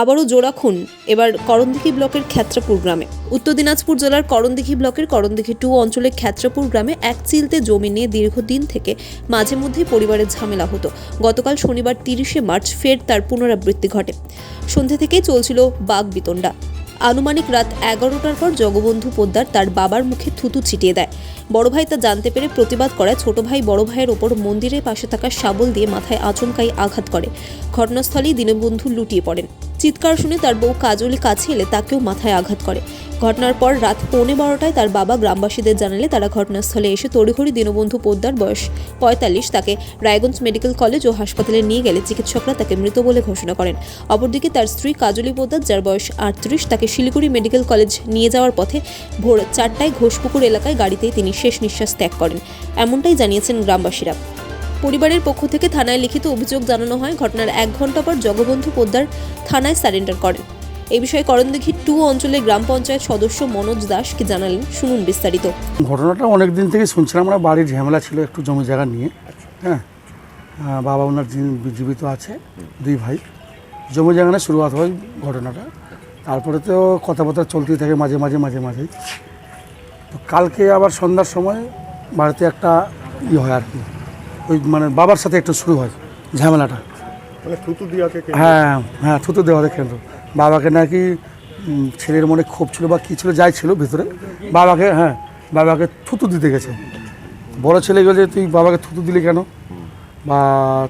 আবারও জোড়া খুন। এবার করণদিঘি ব্লকের খ্যাত্রাপুর গ্রামে। উত্তর দিনাজপুর জেলার করণদিঘি ব্লকের করণদিঘি টু অঞ্চলের খ্যাত্রাপুর গ্রামে এক চিলতে জমি নিয়ে দীর্ঘদিন থেকে মাঝে মধ্যেই পরিবারের ঝামেলা হতো। গতকাল শনিবার তিরিশে মার্চ ফের তার পুনরাবৃত্তি ঘটে। সন্ধ্যে থেকেই চলছিল বাঘ বিতণ্ডা। আনুমানিক রাত এগারোটার পর জগবন্ধু পোদ্দার তার বাবার মুখে থুতু ছিটিয়ে দেয়। বড় ভাই তা জানতে পেরে প্রতিবাদ করায় ছোট ভাই বড় ভাইয়ের ওপর মন্দিরের পাশে থাকা শাবল দিয়ে মাথায় আচমকাই আঘাত করে। ঘটনাস্থলেই দীনবন্ধু লুটিয়ে পড়েন। চিৎকার শুনে তার বউ কাজলি কাছে এলে তাকেও মাথায় আঘাত করে। ঘটনার পর রাত পৌনে বারোটায় তার বাবা গ্রামবাসীদের জানালে তারা ঘটনাস্থলে এসে তড়িঘড়ি দীনবন্ধু পোদ্দার বয়স পঁয়তাল্লিশ তাকে রায়গঞ্জ মেডিকেল কলেজ ও হাসপাতালে নিয়ে গেলে চিকিৎসকরা তাকে মৃত বলে ঘোষণা করেন। অপরদিকে তার স্ত্রী কাজলি পোদ্দার, যার বয়স আটত্রিশ, তাকে শিলিগুড়ি মেডিকেল কলেজ নিয়ে যাওয়ার পথে ভোর চারটায় ঘোষপুকুর এলাকায় গাড়িতেই তিনি শেষ নিঃশ্বাস ত্যাগ করেন। এমনটাই জানিয়েছেন গ্রামবাসীরা। পরিবারের পক্ষ থেকে থানায় লিখিত অভিযোগ জানানো হয়, ঘটনার এক ঘণ্টা পর জগবন্ধু পোদ্দার থানায় সারেন্ডার করেন। এই বিষয়ে করণদিঘি টু অঞ্চলের গ্রাম পঞ্চায়েত সদস্য মনোজ দাস কি জানালেন, শুনুন বিস্তারিত। ঘটনাটা অনেক দিন থেকেই শুনছিলাম, আমরা বাড়ির ঝামেলা ছিল একটু জমি জায়গা নিয়ে হ্যাঁ। বাবা ওনার জীবিত আছে, দুই ভাই, জমি জায়গা শুরুয়াত হয় ঘটনাটা। তারপরে তো কথাবার্তা চলতেই থাকে মাঝে মাঝে মাঝে, মাঝেই। তো কালকে আবার সন্ধ্যার সময় বাড়িতে একটা ই হয় আর কি ওই মানে বাবার সাথে একটু শুরু হয় ঝামেলাটা। মানে থুতু হ্যাঁ হ্যাঁ থুতু দেওয়া কেন্দ্র। বাবাকে নাকি ছেলের মনে ক্ষোভ ছিল বা কী ছিল যাই ছিল ভিতরে। বাবাকে হ্যাঁ বাবাকে থুতু দিতে গেছে। বড় ছেলে গেলে তুই বাবাকে থুতু দিলি কেন? বা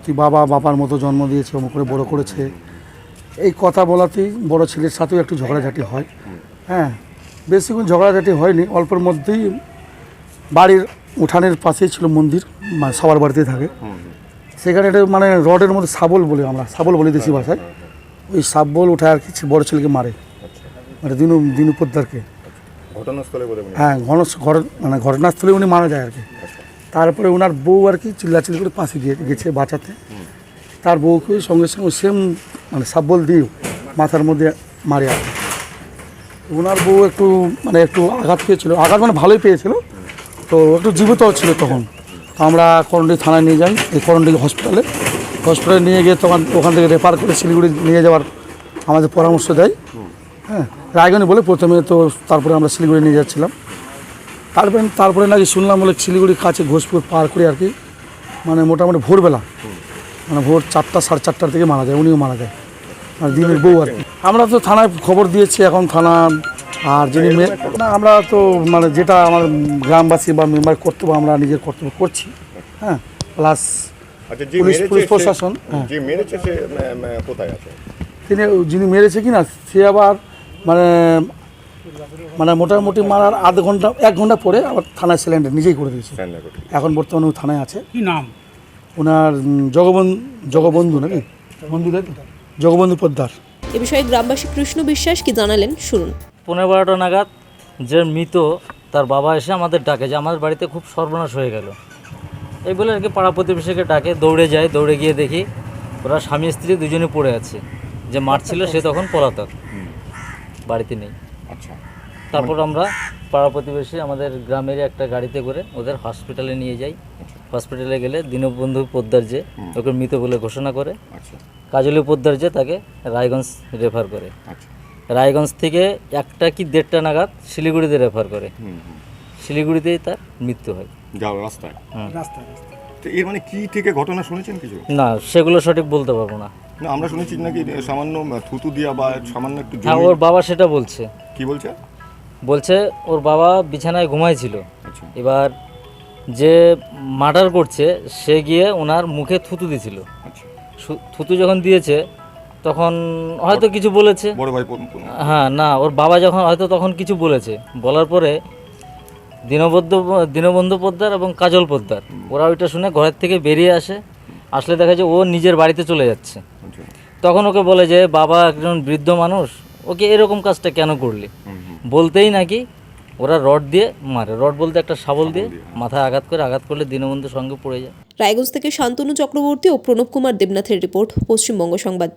তুই বাবা বাবার মতো জন্ম দিয়েছে অমুক করে বড় করেছে। এই কথা বলাতেই বড় ছেলের সাথেও একটু ঝগড়াঝাটি হয়। হ্যাঁ বেশিক্ষণ ঝগড়াঝাটি হয়নি। অল্পের মধ্যেই বাড়ির উঠানের পাশেই ছিল মন্দির মা- সবার বাড়িতে থাকে। সেখানে একটা মানে রডের মধ্যে শাবল বলি আমরা শাবল বলি দেশি ভাষায়। ওই শাবল উঠায় আর কি বড় ছেলেকে মারে। মানে দিনু দিনু পোদ্দারকে ঘটনাস্থলে হ্যাঁ। ঘন মানে ঘটনাস্থলে উনি মারা যায় আর কি। তারপরে ওনার বউ আর কি চিল্লাচিল্লি করে পাশে গিয়ে গেছে বাঁচাতে। তার বউকে সঙ্গে সঙ্গে সেম মানে শাবল দিয়ে মাথার মধ্যে মারে আর কি। ওনার বউ একটু মানে একটু আঘাত পেয়েছিল। আঘাত মানে ভালোই পেয়েছিল। তো একটু জীবিত ছিল তখন। আমরা করণডি থানায় নিয়ে যাই, এই করণডি হসপিটালে হসপিটালে নিয়ে গিয়ে তখন ওখান থেকে রেফার করে শিলিগুড়ি নিয়ে যাওয়ার আমাদের পরামর্শ দেয়। হ্যাঁ রায়গঞ্জ বলে প্রথমে তো তারপরে আমরা শিলিগুড়ি নিয়ে যাচ্ছিলাম। তারপরে তারপরে নাকি শুনলাম বলে শিলিগুড়ির কাছে ঘোষপুর পার করে আর কি। মানে মোটামুটি ভোরবেলা মানে ভোর চারটা, সাড়ে চারটার থেকে মারা যায়, উনিও মারা যায়। আর দিনের বউ আর কি। আমরা তো থানায় খবর দিয়েছি, এখন থানা আর যিনি না আমরা তো মানে যেটা আমার গ্রামবাসী বা মেম্বার কর্তব্য আমরা নিজের কর্তব্য করছি হ্যাঁ প্লাস আচ্ছা পুলিশ- পুলিশ প্রশাসন, হ্যাঁ। যে মেরেছে সে আহ, আহ, কোথায় আছে? তিনি যিনি মেরেছে কি না সে আবার মানে মানে মোটামুটি মারার আধ ঘণ্টা এক ঘণ্টা পরে আবার থানায় সিলিন্ডার নিজেই করে দিয়েছে। এখন বর্তমানে থানায় আছে। কি নাম? ওনার উম, জগবন্ধু জগবন্ধু নাকি? বন্ধু জগবন্ধু পোদ্দার। এ বিষয়ে গ্রামবাসী কৃষ্ণ বিশ্বাস কি জানালেন? শুনুন। পনেরো বারোটা নাগাদ যে মৃত তার বাবা এসে আমাদের ডাকে যে আমাদের বাড়িতে খুব সর্বনাশ হয়ে গেল। এই বলে আর কি পাড়া প্রতিবেশীকে ডাকে দৌড়ে যায় দৌড়ে গিয়ে দেখি ওরা স্বামী স্ত্রী দুজনে পড়ে আছে। যে মারছিল সে তখন পলাতক। বাড়িতে নেই। আচ্ছা। তারপর আমরা পাড়া প্রতিবেশী আমাদের গ্রামের একটা গাড়িতে করে ওদের হসপিটালে নিয়ে যাই। হসপিটালে গেলে দীনবন্ধু পোদ্দার যে ওকে মৃত বলে ঘোষণা করে। আচ্ছা। কাজলি পোদ্দার যে তাকে রায়গঞ্জ রেফার করে। আচ্ছা। রায়গঞ্জ থেকে একটা কি দেড়টা নাগাদ শিলিগুড়িতে রেফার করে। হুম হুম। শিলিগুড়িতেই তার মৃত্যু হয়। যাও রাস্তায়? হুম। তো এর মানে কি থেকে ঘটনা শুনেছেন কিছু? না সেগুলো সঠিক বলতে পারব না। না আমরা শুনেছি নাকি সামান্য থুতু দিয়া বা সামান্য একটু হ্যাঁ ওর বাবা সেটা বলছে। কি বলছে? বলছে ওর বাবা বিছানায় ঘুমাইছিল। আচ্ছা। এবার যে মার্ডার করছে সে গিয়ে ওনার মুখে থুতু দিছিল। আচ্ছা। থুতু যখন দিয়েছে তখন হয়তো কিছু বলেছে। বড় ভাই হ্যাঁ না ওর বাবা যখন হয়তো তখন কিছু বলেছে। বলার পরে দীনবদ্ধ দীনবন্ধু পোদ্দার এবং কাজল পোদ্দার ওরা ওইটা শুনে ঘরের থেকে বেরিয়ে আসে। আসলে দেখা যায় ও নিজের বাড়িতে চলে যাচ্ছে। তখন ওকে বলে যে বাবা একজন বৃদ্ধ মানুষ ওকে এরকম কাজটা কেন করলি? বলতেই নাকি ওরা রড দিয়ে মারে। রড বলতে একটা শাবল দিয়ে মাথায় আঘাত করে আঘাত করলে দীনবন্ধুর সঙ্গে পড়ে যায়। রায়গঞ্জ থেকে শান্তনু চক্রবর্তী ও প্রণব কুমার দেবনাথের রিপোর্ট পশ্চিমবঙ্গ সংবাদ।